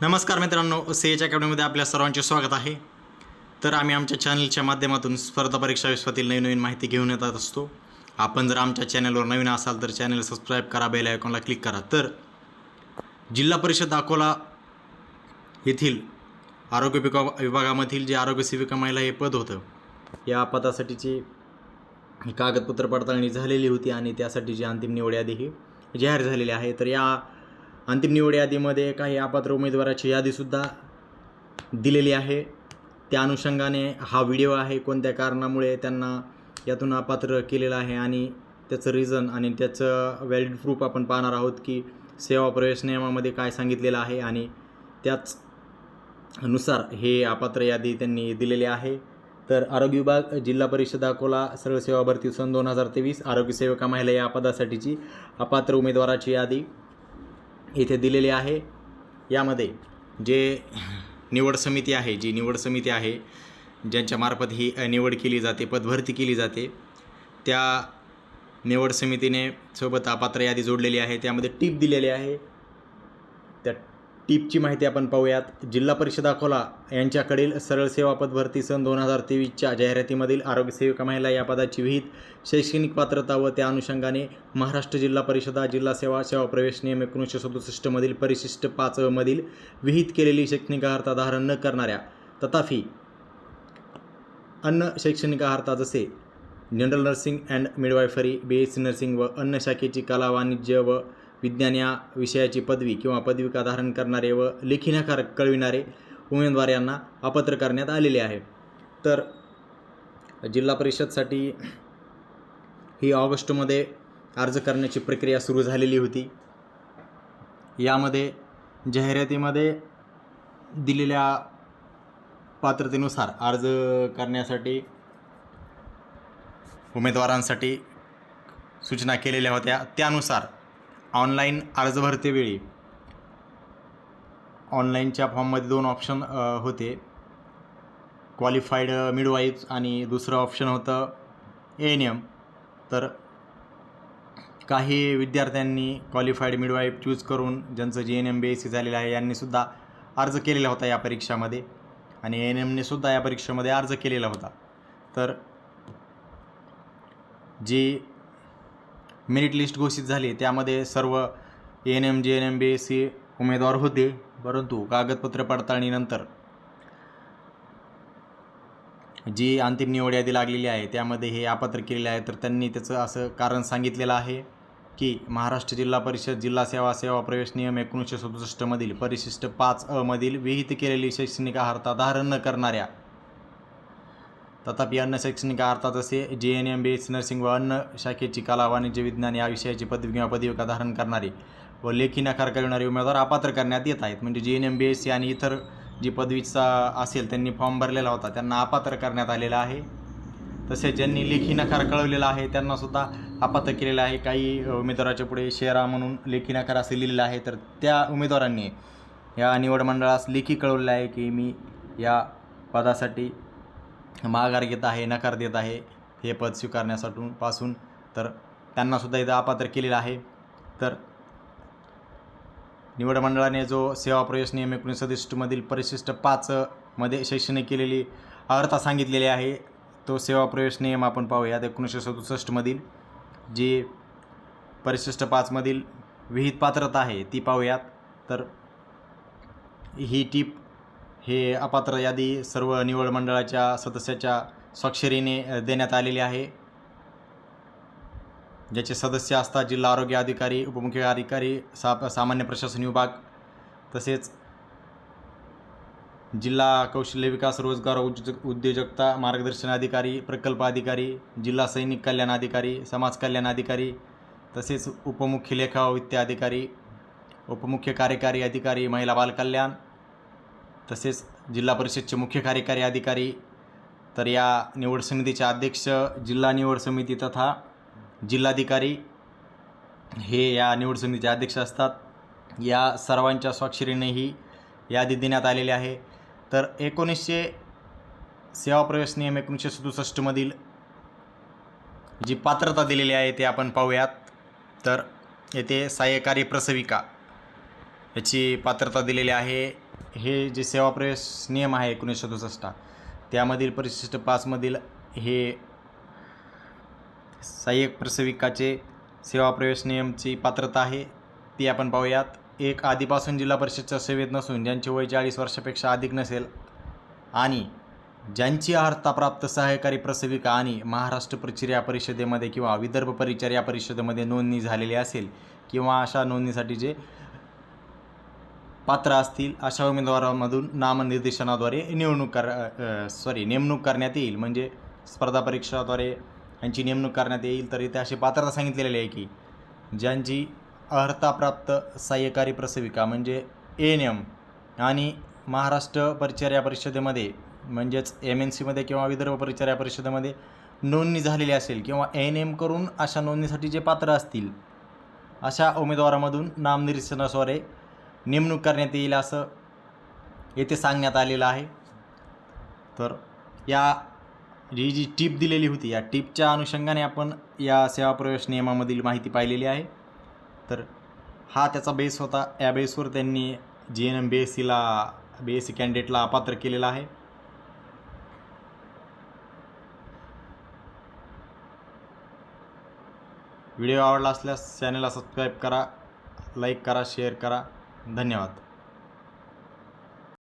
नमस्कार मित्रांनो सी अकॅडमीमध्ये आपल्या सर्वांचे स्वागत आहे. तर आम्ही आमच्या चॅनलच्या माध्यमातून स्पर्धा परीक्षा विश्वातील नवीन नवीन माहिती घेऊन येतात असतो. आपण जर आमच्या चॅनलवर नवीन असाल तर चॅनल सबस्क्राईब करा बेल आयकॉनला क्लिक करा. तर जिल्हा परिषद अकोला येथील आरोग्य विका विभागामधील जे आरोग्य सेविका महिला हे पद होतं या पदासाठीची कागदपत्र पडताळणी झालेली होती आणि त्यासाठीची अंतिम निवड यादी ही जाहीर झालेली आहे. तर या अंतिम निवड यादीमध्ये काही अपात्र उमेदवाराची यादीसुद्धा दिलेली आहे. त्या अनुषंगाने हा व्हिडिओ आहे कोणत्या कारणामुळे त्यांना यातून अपात्र केलेलं आहे आणि त्याचं रिझन आणि त्याचं व्हॅलिड प्रूफ आपण पाहणार आहोत की सेवा प्रवेश नियमामध्ये काय सांगितलेलं आहे आणि त्याच नुसार हे अपात्र यादी त्यांनी दिलेली आहे. तर आरोग्य विभाग जिल्हा परिषद अकोला सरळ सेवा भरती सन दोन हजार तेवीस आरोग्यसेविका महिला या पदासाठीची अपात्र उमेदवाराची यादी इथे दिलेली आहे. यामध्ये जे निवड समिती आहे जी निवड समिती आहे ज्यांच्यामार्फत ही निवड केली जाते पदभरती केली जाते त्या निवड समितीने सोबत अपात्र यादी जोडलेली आहे. त्यामध्ये टीप दिलेली आहे. त्या टीपची माहिती आपण पाहूयात. जिल्हा परिषद अकोला यांच्याकडील सरळ सेवा पदभरती सन दोन हजार तेवीसच्या जाहिरातीमधील आरोग्य सेविका महिला या पदाची विहित शैक्षणिक पात्रता व त्या अनुषंगाने महाराष्ट्र जिल्हा परिषदा जिल्हा सेवा सेवा प्रवेश नियम एकोणीसशे सदुसष्टमधील परिशिष्ट पाच मधील विहित केलेली शैक्षणिक अर्हता धारण न करणाऱ्या तथापि अन्न शैक्षणिक अर्हता जसे general nursing and midwifery B S C nursing व अन्न शाखेची कला वाणिज्य व विज्ञान या विषयाची पदवी किंवा पदविका धारण करणारे व लेखीनकार कळविणारे उमेदवार यांना अपात्र करण्यात आलेले आहे. तर जिल्हा परिषदसाठी ही ऑगस्टमध्ये अर्ज करण्याची प्रक्रिया सुरू झालेली होती. यामध्ये जाहिरातीमध्ये दिलेल्या पात्रतेनुसार अर्ज करण्यासाठी उमेदवारांसाठी सूचना केलेल्या होत्या. त्यानुसार ऑनलाईन अर्ज भरतेवेळी ऑनलाईनच्या फॉर्ममध्ये दोन ऑप्शन होते. क्वालिफाईड मिडवाईज आणि दुसरं ऑप्शन होतं ए एन एम तर काही विद्यार्थ्यांनी क्वालिफाईड मिडवाईफ चूज करून ज्यांचं G N M B S C झालेलं आहे यांनीसुद्धा अर्ज केलेला होता या परीक्षामध्ये. आणि एन एमने सुद्धा या परीक्षेमध्ये अर्ज केलेला होता. तर जी मेरिट लिस्ट घोषित झाली. त्यामध्ये सर्व N M J N M B S C उमेदवार होते. परंतु कागदपत्र पडताळणीनंतर जी अंतिम निवड यादी लागलेली आहे त्यामध्ये हे अपात्र केलेले आहे. तर त्यांनी त्याचं असं कारण सांगितलेलं आहे की महाराष्ट्र जिल्हा परिषद जिल्हा सेवा सेवा प्रवेश नियम एकोणीसशे सदुसष्टमधील परिशिष्ट पाच अमधील मधील विहित केलेली शैक्षणिक अर्हता धारण न करणाऱ्या तथापि अन्न शैक्षणिक अर्थात जसे J N M B S nursing व अन्न शाखेची कला वाणिज्य विज्ञान या विषयाची पदवी किंवा पदविका धारण करणारे व लेखी नकार करणारे उमेदवार अपात्र करण्यात येत आहेत. म्हणजे J N M B S C आणि इतर जी पदवीचा असेल त्यांनी फॉर्म भरलेला होता त्यांना अपात्र करण्यात आलेला आहे. तसेच ज्यांनी लेखी नकार कळवलेला आहे त्यांनासुद्धा अपात्र केलेला आहे. काही उमेदवाराच्या पुढे शेरा म्हणून लेखी नकार असे लिहिलेलं आहे तर त्या उमेदवारांनी या निवड मंडळास लेखी कळवलेलं आहे की मी या पदासाठी माघार घेत आहे नकार देत आहे हे पद स्वीकारण्यासाठी पासून तर त्यांनासुद्धा इथं अपात्र केलेलं आहे. तर निवड मंडळाने जो सेवा प्रवेश नियम एकोणीस सदुसष्टमधील परिशिष्ट पाचमध्ये शैक्षणिक केलेली अर्हता सांगितलेली आहे तो सेवा प्रवेश नियम आपण पाहूयात एकोणीसशे सदुसष्टमधील जी परिशिष्ट पाचमधील विहित पात्रता आहे ती पाहूयात. तर ही टीप हे अपात्र यादी सर्व निवड मंडळाच्या सदस्याच्या स्वाक्षरीने देण्यात आलेली आहे. ज्याचे सदस्य असतात जिल्हा आरोग्य अधिकारी उपमुख्य अधिकारी सा सामान्य प्रशासन विभाग तसेच जिल्हा कौशल्य विकास रोजगार उद्योजक उद्योजकता मार्गदर्शन अधिकारी प्रकल्प अधिकारी जिल्हा सैनिक कल्याण अधिकारी समाज कल्याण अधिकारी तसेच उपमुख्य लेखा वित्त अधिकारी उपमुख्य कार्यकारी अधिकारी महिला बालकल्याण तसेच जिल्हा परिषदचे मुख्य कार्यकारी अधिकारी तर या निवड समितीचे अध्यक्ष जिल्हा निवड समिती तथा जिल्हाधिकारी हे या निवड समितीचे अध्यक्ष असतात. या सर्वांच्या स्वाक्षरीने ही यादी देण्यात आलेली आहे. तर एकोणीसशे सेवा प्रवेश नियम एकोणीसशे सदुसष्टमधील जी पात्रता दिलेली आहे ते आपण पाहूयात. तर येथे सहाय्यकारी प्रसविका याची पात्रता दिलेली आहे. हे जे सेवा प्रवेश नियम आहे एकोणीसशे सदुसष्ट त्यामधील परिशिष्ट पाचमधील हे सहाय्यक प्रसविकाचे सेवा प्रवेश नियमची पात्रता आहे ती आपण पाहूयात. एक आधीपासून जिल्हा परिषदच्या सेवेत नसून ज्यांचे वय चाळीस वर्षापेक्षा अधिक नसेल आणि ज्यांची अर्हता प्राप्त सहायकारी प्रसविका आणि महाराष्ट्र परिचर्या परिषदेमध्ये किंवा विदर्भ परिचर्या परिषदेमध्ये नोंदणी झालेली असेल किंवा अशा नोंदणीसाठी जे पात्र असतील अशा उमेदवारांमधून नामनिर्देशनाद्वारे निवडणूक कर सॉरी नेमणूक करण्यात येईल. म्हणजे स्पर्धा परीक्षाद्वारे यांची नेमणूक करण्यात येईल. तर इथे अशी पात्रता सांगितलेली आहे की ज्यांची अर्हताप्राप्त सहाय्यकारी प्रसविका म्हणजे एन एम आणि महाराष्ट्र परिचर्या परिषदेमध्ये म्हणजेच एम एन सीमध्ये किंवा विदर्भ परिचर्या परिषदेमध्ये नोंदणी झालेली असेल किंवा एन एम करून अशा नोंदणीसाठी जे पात्र असतील अशा उमेदवारामधून नामनिर्देशनाद्वारे नेमणूक करण्यात येईल असं येथे सांगण्यात आलेलं आहे. तर या ही जी टीप दिलेली होती या टीपच्या अनुषंगाने आपण या सेवा प्रवेश नियमामधील माहिती पाहिलेली आहे. तर हा त्याचा बेस होता. या बेसवर त्यांनी G N M B S सीला बी एस सी कॅन्डिडेटला अपात्र केलेला आहे. व्हिडिओ आवडला असल्यास चॅनलला सबस्क्राईब करा लाईक करा शेअर करा. धन्यवाद.